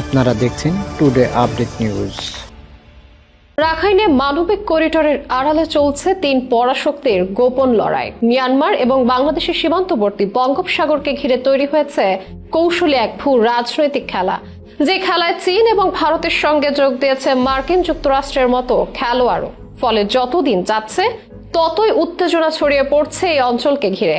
আপনারা দেখছেন today update news রাখাইনে মানবিক করিডোরের আড়ালে চলছে তিন পরাশক্তির গোপন লড়াই। মিয়ানমার এবং বাংলাদেশের সীমান্তবর্তী বঙ্গোপসাগরকে ঘিরে তৈরি হয়েছে কৌশলী এক ভূ রাজনৈতিক খেলা। যে খেলায় চীন এবং ভারতের সঙ্গে যোগ দিয়েছে মার্কিন যুক্তরাষ্ট্রের মতো খেলোয়াড়ও। ফলে যতদিন যাচ্ছে, ততই উত্তেজনা ছড়িয়ে পড়ছে এই অঞ্চলকে ঘিরে।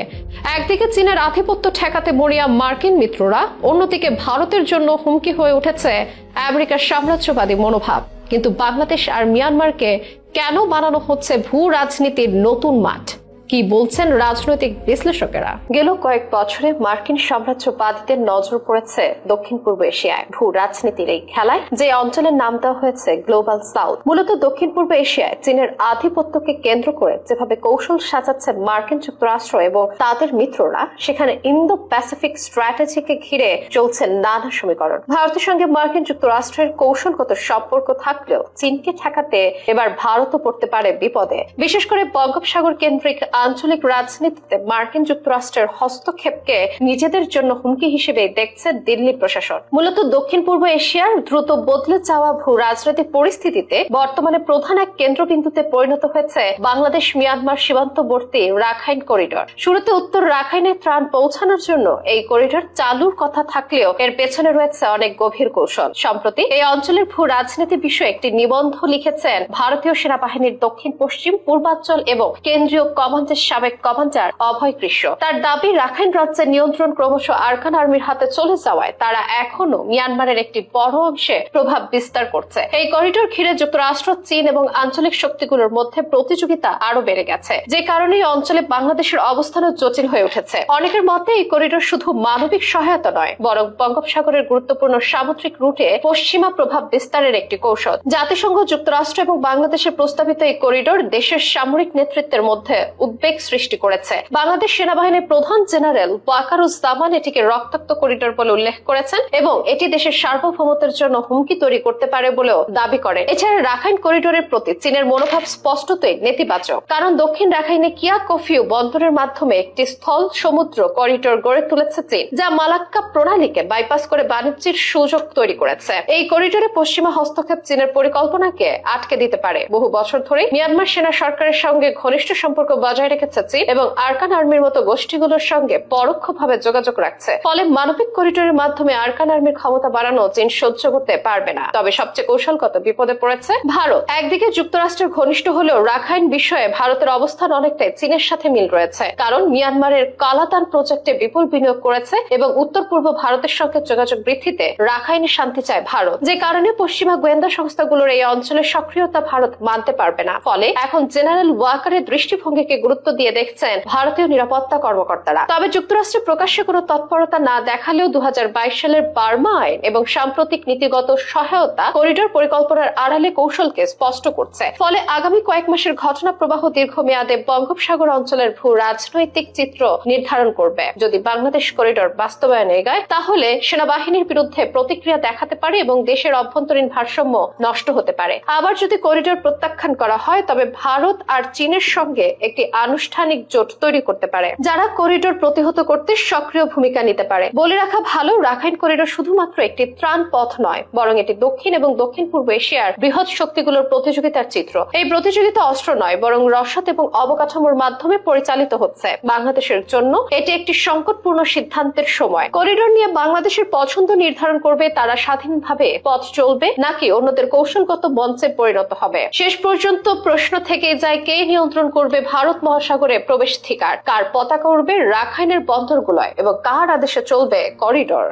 একদিকে চীনের আধিপত্য ঠেকাতে মরিয়া মার্কিন মিত্ররা, অন্যদিকে ভারতের জন্য হুমকি হয়ে উঠেছে আমেরিকার সাম্রাজ্যবাদী মনোভাব। কিন্তু বাংলাদেশ আর মিয়ানমারকে কেন বানানো হচ্ছে ভূ রাজনীতির নতুন মাঠ? কি বলছেন রাজনৈতিক বিশ্লেষকেরা? গেল কয়েক বছরে মার্কিন সাম্রাজ্যবাদীদের নজর পড়েছে দক্ষিণ পূর্ব এশিয়ায় ভূ রাজনীতির এই খেলায়। যে অঞ্চলের নাম দেওয়া হয়েছে গ্লোবাল সাউথ। মূলত দক্ষিণ পূর্ব এশিয়ায় চীনের আধিপত্যকে কেন্দ্র করে যেভাবে কৌশল সাজাচ্ছে মার্কিন যুক্তরাষ্ট্র এবং তাদের মিত্ররা, সেখানে ইন্দো প্যাসিফিক স্ট্র্যাটেজিকে ঘিরে চলছে নানা সমীকরণ। ভারতের সঙ্গে মার্কিন যুক্তরাষ্ট্রের কৌশলগত সম্পর্ক থাকলেও চীনকে ঠেকাতে এবার ভারতও পড়তে পারে বিপদে। বিশেষ করে বঙ্গোপসাগর কেন্দ্রিক আঞ্চলিক রাজনীতিতে মার্কিন যুক্তরাষ্ট্রের হস্তক্ষেপকে নিজেদের জন্য হুমকি হিসেবে দেখছে দিল্লি প্রশাসন। মূলত দক্ষিণ পূর্ব এশিয়ার দ্রুত বদলে যাওয়া ভূ রাজনৈতিক পরিস্থিতিতে বর্তমানে প্রধান এক কেন্দ্রবিন্দুতে পরিণত হয়েছে বাংলাদেশ মিয়ানমার সীমান্তবর্তী রাখাইন করিডোর। শুরুতে উত্তর রাখাইনে ত্রাণ পৌঁছানোর জন্য এই করিডোর চালুর কথা থাকলেও এর পেছনে রয়েছে অনেক গভীর কৌশল। সম্প্রতি এই অঞ্চলের ভূ রাজনীতি বিষয়ে একটি নিবন্ধ লিখেছেন ভারতীয় সেনাবাহিনীর দক্ষিণ, পশ্চিম, পূর্বাঞ্চল এবং কেন্দ্রীয় কমান্ডের সাবেক কমান্ডার অভয় কৃষ্ণ। তার দাবি, রাখাইন রাজ্যের নিয়ন্ত্রণ ক্রমশ আরকান আর্মির হাতে চলে যাওয়ায় তারা এখনও মিয়ানমারের একটি বড় অংশে প্রভাব বিস্তার করছে। এই করিডোর ঘিরে যুক্তরাষ্ট্র, চীন এবং আঞ্চলিক শক্তিগুলোর মধ্যে প্রতিযোগিতা আরও বেড়ে গেছে। যে কারণে অঞ্চলে বাংলাদেশের অবস্থানও জটিল হয়ে উঠেছে। অনেকের মতে, এই করিডোর শুধু মানবিক সহায়তা নয়, বরং বঙ্গোপসাগরের গুরুত্বপূর্ণ সামুদ্রিক রুটে পশ্চিমা প্রভাব বিস্তারের একটি কৌশল। জাতিসংঘ, যুক্তরাষ্ট্র এবং বাংলাদেশের প্রস্তাবিত এই করিডোর দেশের সামরিক নেতৃত্বের মধ্যে উদ্বেগ সৃষ্টি করেছে। বাংলাদেশ সেনাবাহিনীর প্রধান জেনারেল ওয়াকারুজ্জামান এটিকে রক্তাক্ত করিডোর বলে উল্লেখ করেছেন এবং এটি দেশের সার্বভৌমত্বের জন্য হুমকি তৈরি করতে পারে বলেও দাবি করে এছাড়া রাখাইন করিডোরের প্রতি চীনের মনোভাব স্পষ্টতই নেতিবাচক। কারণ দক্ষিণ রাখাইনে কিয়া কফিউ বন্দরের মাধ্যমে একটি স্থল সমুদ্র করিডোর গড়ে তুলেছে চীন, যা মালাক্কা প্রণালীকে বাইপাস করে বাণিজ্যের সুযোগ তৈরি করেছে। এই করিডোরে পশ্চিমা হস্তক্ষেপ চীনের পরিকল্পনাকে আটকে দিতে পারে। বহু বছর ধরে মিয়ানমার সেনা সরকারের সঙ্গে ঘনিষ্ঠ সম্পর্ক বজায় রেখেছে চীন এবং আরকান আর্মির মতো গোষ্ঠীগুলোর সঙ্গে পরোক্ষভাবে যোগাযোগ রাখছে। ফলে মানবিক করিডোরের মাধ্যমে আরকান আর্মির ক্ষমতা বাড়ানো চীন সহ্য করতে পারবে না। তবে সবচেয়ে কৌশলগত বিপদে পড়েছে ভারত। একদিকে যুক্তরাষ্ট্রের ঘনিষ্ঠ হলেও রাখাইন বিষয়ে ভারতের অবস্থান অনেকটাই চীনের সাথে মিল রয়েছে। কারণ মিয়ানমারের কালাতান প্রজেক্টে বিপুল বিনিয়োগ করেছে এবং উত্তর পূর্ব ভারতের সঙ্গে যোগাযোগ বৃদ্ধিতে রাখাইনে শান্তি চায় ভারত। যে কারণে পশ্চিমা গোয়েন্দা সংস্থাগুলোর এই অঞ্চলের সক্রিয়তা ভারত মানতে পারবে না। ফলে এখন জেনারেল ওয়াকারের দৃষ্টিভঙ্গিকে গুরুত্ব দিয়ে দেখছেন ভারতীয় নিরাপত্তা কর্মকর্তারা। তবে যুক্তরাষ্ট্রে প্রকাশ্যে কোনো তৎপরতা না দেখালেও দু সালের বার্মা আইন এবং সাম্প্রতিক নীতিগত সহায়তা করিডোর পরিকল্পনার আড়ালে কৌশলকে স্পষ্ট করছে। ফলে আগামী কয়েক মাসের ঘটনা প্রবাহ দীর্ঘমেয়াদে বঙ্গোপসাগর অঞ্চলের ভূ রাজনৈতিক চিত্র নির্ধারণ করবে। যদি বাংলাদেশ করিডোর বাস্তবায়নে এগায়, তাহলে সেনাবাহিনীর বিরুদ্ধে প্রতিক্রিয়া দেখাতে পারে এবং দেশের অভ্যন্তরীণ ভারসাম্য নষ্ট হতে পারে। আবার যদি করিডোর প্রত্যাখ্যান করা হয়, তবে ভারত আর চীনের সঙ্গে একটি আনুষ্ঠানিক জোট তৈরি করতে পারে, যারা করিডোর প্রতিহত করতে সক্রিয় ভূমিকা নিতে পারে। বলে রাখা ভালো, রাখাইন করিডোর শুধুমাত্র একটি ত্রাণ পথ নয়, বরং এটি দক্ষিণ এবং দক্ষিণ পূর্ব এশিয়ার বৃহৎ শক্তিগুলোর প্রতিযোগিতার চিত্র। এই প্রতিযোগিতা অস্ত্র নয়, বরং রসদ এবং অবকাঠামোর মাধ্যমে পরিচালিত হচ্ছে। বাংলাদেশের জন্য এটি একটি সংকটপূর্ণ সিদ্ধান্তের সময়। করিডোর নিয়ে বাংলাদেশের পছন্দ নির্ধারণ করবে, তারা স্বাধীনভাবে পথ চলবে, নাকি অন্যদের কৌশলগত মঞ্চে পরিণত হবে? শেষ পর্যন্ত প্রশ্ন থেকে যায়, কে নিয়ন্ত্রণ করবে ভারত মহাসাগরে প্রবেশ থিকার কার পতাকা উড়বে রাখাইনের বন্দরগুলোয় এবং কার আদেশে চলবে করিডোর।